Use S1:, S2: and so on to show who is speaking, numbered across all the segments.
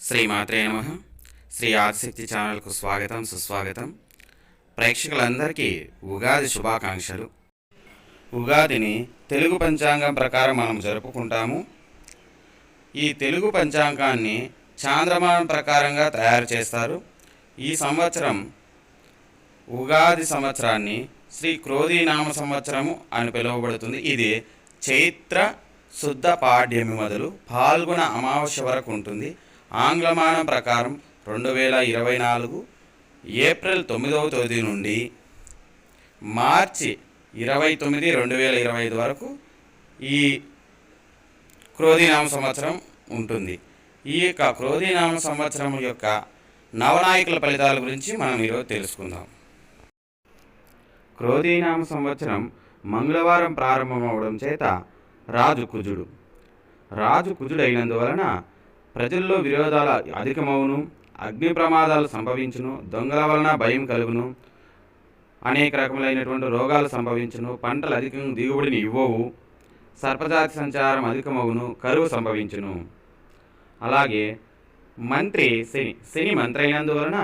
S1: శ్రీమాత్రే నమ. శ్రీ ఆదిశక్తి ఛానల్కు స్వాగతం సుస్వాగతం. ప్రేక్షకులందరికీ ఉగాది శుభాకాంక్షలు. ఉగాదిని తెలుగు పంచాంగం ప్రకారం మనం జరుపుకుంటాము. ఈ తెలుగు పంచాంగాన్ని చాంద్రమానం ప్రకారంగా తయారు చేస్తారు. ఈ సంవత్సరం ఉగాది సంవత్సరాన్ని శ్రీ క్రోధీనామ సంవత్సరము అని పిలువబడుతుంది. ఇది చైత్ర శుద్ధ పాడ్యమి మొదలు పాల్గొన అమావాస్య వరకు ఉంటుంది. ఆంగ్లమానం ప్రకారం రెండు వేల ఇరవై నాలుగు ఏప్రిల్ తొమ్మిదవ తేదీ నుండి మార్చి ఇరవై తొమ్మిది రెండు వేల ఇరవై ఐదు వరకు ఈ క్రోధీనామ సంవత్సరం ఉంటుంది. ఈ యొక్క క్రోధీనామ సంవత్సరం యొక్క నవనాయకుల ఫలితాల గురించి మనం ఈరోజు తెలుసుకుందాం. క్రోధీనామ సంవత్సరం మంగళవారం ప్రారంభమవడం చేత రాజు కుజుడు. రాజు కుజుడు అయినందువలన ప్రజల్లో విరోధాలు అధికమవును అగ్ని ప్రమాదాలు సంభవించును దొంగల వలన భయం కలుగును అనేక రకములైనటువంటి రోగాలు సంభవించును పంటలు అధికంగా దిగుబడిని ఇవ్వవు సర్పజాతి సంచారం అధికమవును కరువు సంభవించును. అలాగే మంత్రి శని శని మంత్రి అయినందువలన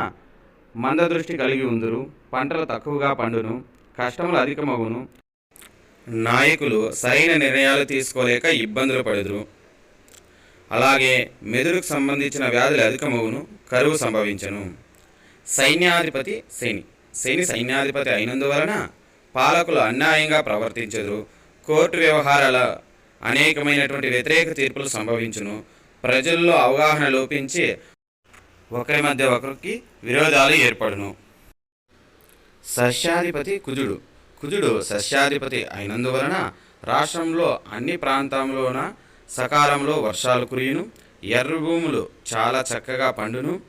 S1: మందదృష్టి కలిగి ఉందురు పంటలు తక్కువగా పండును కష్టములు అధికమగును నాయకులు సరైన నిర్ణయాలు తీసుకోలేక ఇబ్బందులు పడుదురు. అలాగే మెదడుకు సంబంధించిన వ్యాధులు అధికమవును కరువు సంభవించను. సైన్యాధిపతి శని. శని సైన్యాధిపతి అయినందువలన పాలకులు అన్యాయంగా ప్రవర్తించదు కోర్టు వ్యవహారాల అనేకమైనటువంటి వ్యతిరేక తీర్పులు సంభవించును. ప్రజల్లో అవగాహన లోపించి ఒకరి మధ్య ఒకరికి విరోధాలు ఏర్పడును. సస్యాధిపతి కుజుడు. కుజుడు సస్యాధిపతి అయినందువలన రాష్ట్రంలో అన్ని ప్రాంతంలోన సకాలంలో వర్షాలు కురియును ఎర్ర భూములు చాలా చక్కగా పండును.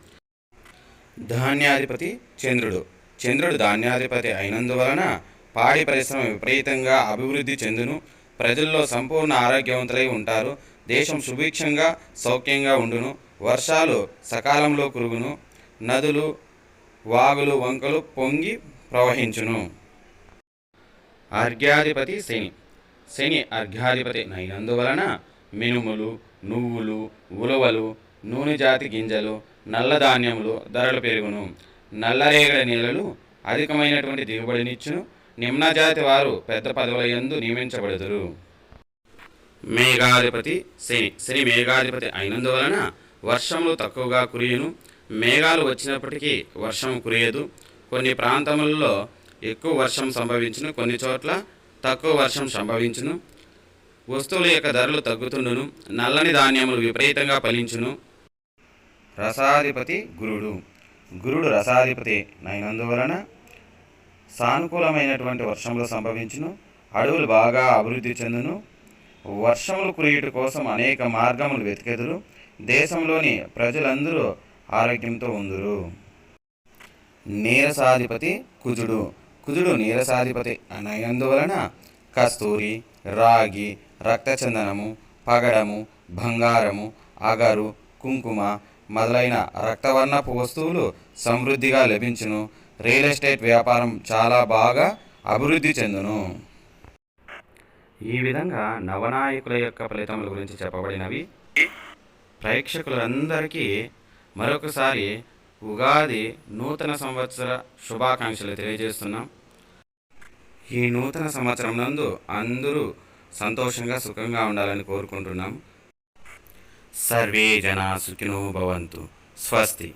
S1: ధాన్యాధిపతి చంద్రుడు. చంద్రుడు ధాన్యాధిపతి అయినందువలన పాడి పరిశ్రమ విపరీతంగా అభివృద్ధి చెందును. ప్రజల్లో సంపూర్ణ ఆరోగ్యవంతులై ఉంటారు. దేశం సుభిక్షంగా సౌఖ్యంగా ఉండును. వర్షాలు సకాలంలో కురుగును. నదులు వాగులు వంకలు పొంగి ప్రవహించును. అర్ఘ్యాధిపతి శని. శని అర్ఘ్యాధిపతి అయినందువలన మినుములు నువ్వులు ఉలవలు నూనె జాతి గింజలు నల్లధాన్యములు ధరలు పెరుగును. నల్లరేగడి నేలలు అధికమైనటువంటి దిగుబడినిచ్చును. నిమ్నజాతి వారు పెద్ద పదవుల ఎందు నియమించబడుదురు. మేఘాధిపతి శని. శని మేఘాధిపతి అయినందువలన వర్షములు తక్కువగా కురియును. మేఘాలు వచ్చినప్పటికీ వర్షం కురియదు. కొన్ని ప్రాంతములలో ఎక్కువ వర్షం సంభవించును. కొన్ని చోట్ల తక్కువ వర్షం సంభవించును. వస్తువుల యొక్క ధరలు తగ్గుతుండును నల్లని ధాన్యములు విపరీతంగా ఫలించును. రసాధిపతి గురుడు. గురుడు రసాధిపతి నైనందువలన సానుకూలమైనటువంటి వర్షములు సంభవించును అడవులు బాగా అభివృద్ధి చెందును. వర్షములు కురియుట కోసం అనేక మార్గములు వెతికెదురు దేశంలోని ప్రజలందరూ ఆరోగ్యంతో ఉందురు. నీరసాధిపతి కుజుడు. కుజుడు నీరసాధిపతి అయినందువలన కస్తూరి రాగి రక్తచందనము పగడము బంగారము అగరు కుంకుమ మొదలైన రక్తవర్ణపు వస్తువులు సమృద్ధిగా లభించును. రియల్ ఎస్టేట్ వ్యాపారం చాలా బాగా అభివృద్ధి చెందును. ఈ విధంగా నవనాయకుల యొక్క ఫలితముల గురించి చెప్పబడినవి. ప్రేక్షకులందరికీ మరొకసారి ఉగాది నూతన సంవత్సర శుభాకాంక్షలు తెలియజేస్తున్నాం. ఈ నూతన సంవత్సరం నందు అందరూ సంతోషంగా సుఖంగా ఉండాలని కోరుకుంటున్నాం. సర్వే జనా సుఖినో భవంతు. స్వస్తి.